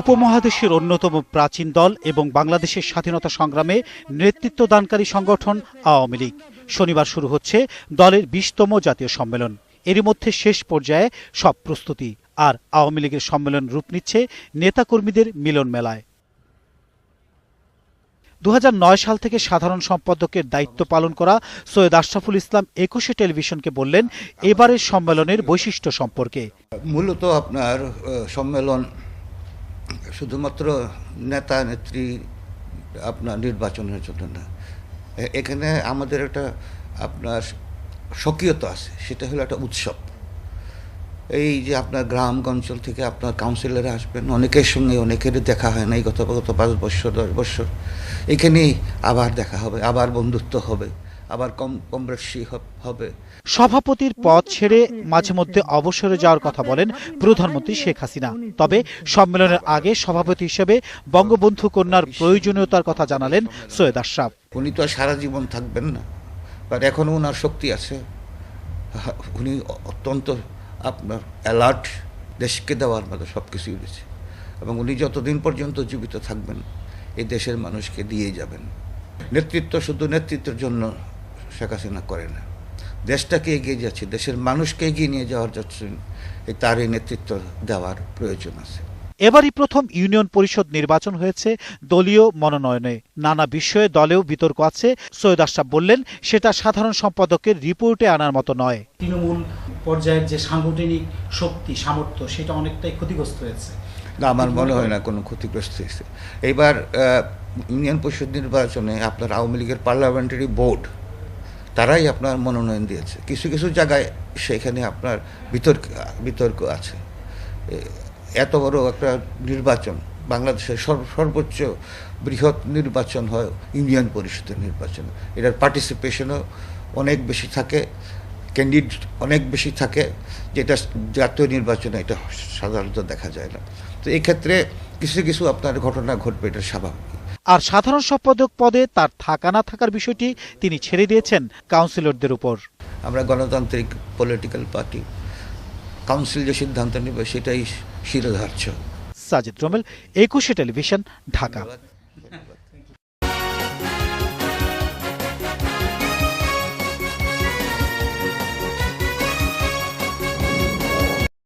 উপমহাদেশের অন্যতম প্রাচীন দল এবং বাংলাদেশের স্বাধীনতা সংগ্রামে নেতৃত্ব দানকারী সংগঠন আওয়ামী লীগ। শনিবার শুরু হচ্ছে দলের বিশতম জাতীয় সম্মেলন। এরই মধ্যে শেষ পর্যায়ে সব প্রস্তুতি। আর আওয়ামী লীগের সম্মেলন রূপ নিচ্ছে নেতাকর্মীদের মিলন মেলায়। দু হাজার নয় সাল থেকে সাধারণ সম্পাদকের দায়িত্ব পালন করা সৈয়দ আশরাফুল ইসলাম একুশে টেলিভিশনকে বললেন, এবারের সম্মেলনের বৈশিষ্ট্য সম্পর্কে। মূলত আপনার সম্মেলন শুধুমাত্র নেতা, নেত্রী আপনার নির্বাচনের জন্য না। এখানে আমাদের একটা আপনার স্বকীয়তা আছে, সেটা হলো একটা উৎসব। এই যে আপনার গ্রাম অঞ্চল থেকে আপনার কাউন্সিলরে আসবেন, অনেকের সঙ্গে অনেকেরই দেখা হয় না এই গত গত পাঁচ বছর, দশ বছর। এখানেই আবার দেখা হবে, আবার বন্ধুত্ব হবে। আবার কম কমরেশি হবে সভাপতির পদ ছেড়ে মাঝে মধ্যে অবসরে যাওয়ার কথা বলেন প্রধানমন্ত্রী শেখ হাসিনা। তবে সম্মেলনের আগে সভাপতি হিসেবে বঙ্গবন্ধু কন্যার প্রয়োজনীয়তার কথা জানালেন সৈয়দ আশরাফ। উনি তো সারা জীবন থাকবেন না বাট এখনও ওনার শক্তি আছে। উনি অত্যন্ত আপনার অ্যালার্ট দেশকে দেওয়ার মতো সব কিছুই রয়েছে। এবং উনি যতদিন পর্যন্ত জীবিত থাকবেন এই দেশের মানুষকে দিয়ে যাবেন। নেতৃত্ব শুধু নেতৃত্বের জন্য শেখ হাসিনা করে না। দেশটাকে এগিয়ে যাচ্ছে দেশের মানুষকে এগিয়ে নিয়ে যাওয়ার যাচ্ছে এই তার এই নেতৃত্ব দেওয়ার প্রয়োজন আছে। এবারই প্রথম ইউনিয়ন পরিষদ নির্বাচন হয়েছে দলীয় মনোনয়নে। নানা বিষয়ে দলেও বিতর্ক আছে। সৈয়দ আশরাফ বললেন সেটা সাধারণ সম্পাদকের রিপোর্টে আনার মতো নয়। তৃণমূল পর্যায়ের যে সাংগঠনিক শক্তি সামর্থ্য সেটা অনেকটাই ক্ষতিগ্রস্ত হয়েছে। না আমার মনে হয় না কোনো ক্ষতিগ্রস্ত হয়েছে। এইবার আহ, ইউনিয়ন পরিষদ নির্বাচনে আপনার আওয়ামী লীগের পার্লামেন্টারি বোর্ড তারাই আপনার মনোনয়ন দিয়েছে। কিছু কিছু জায়গায় সেখানে আপনার বিতর্ক বিতর্ক আছে। এত বড় একটা নির্বাচন, বাংলাদেশের সর্ব- সর্বোচ্চ বৃহৎ নির্বাচন হয় ইউনিয়ন পরিষদের নির্বাচন। এটার পার্টিসিপেশনও অনেক বেশি থাকে ক্যান্ডিডেট অনেক বেশি থাকে, যেটা জাতীয় নির্বাচনে এটা সাধারণত দেখা যায় না। তো এক্ষেত্রে কিছু কিছু আপনার ঘটনা ঘটবে, এটা স্বাভাবিক। আর সাধারণ সম্পাদক পদে তার থাকা না থাকার বিষয়টি তিনি ছেড়ে দিয়েছেন কাউন্সিলরদের উপর। আমরা গণতান্ত্রিক পলিটিক্যাল পার্টি কাউন্সিল যে সিদ্ধান্ত নেবে সেটাই শিরোধার্য। সাজিদ রমেল একুশে টেলিভিশন ঢাকা।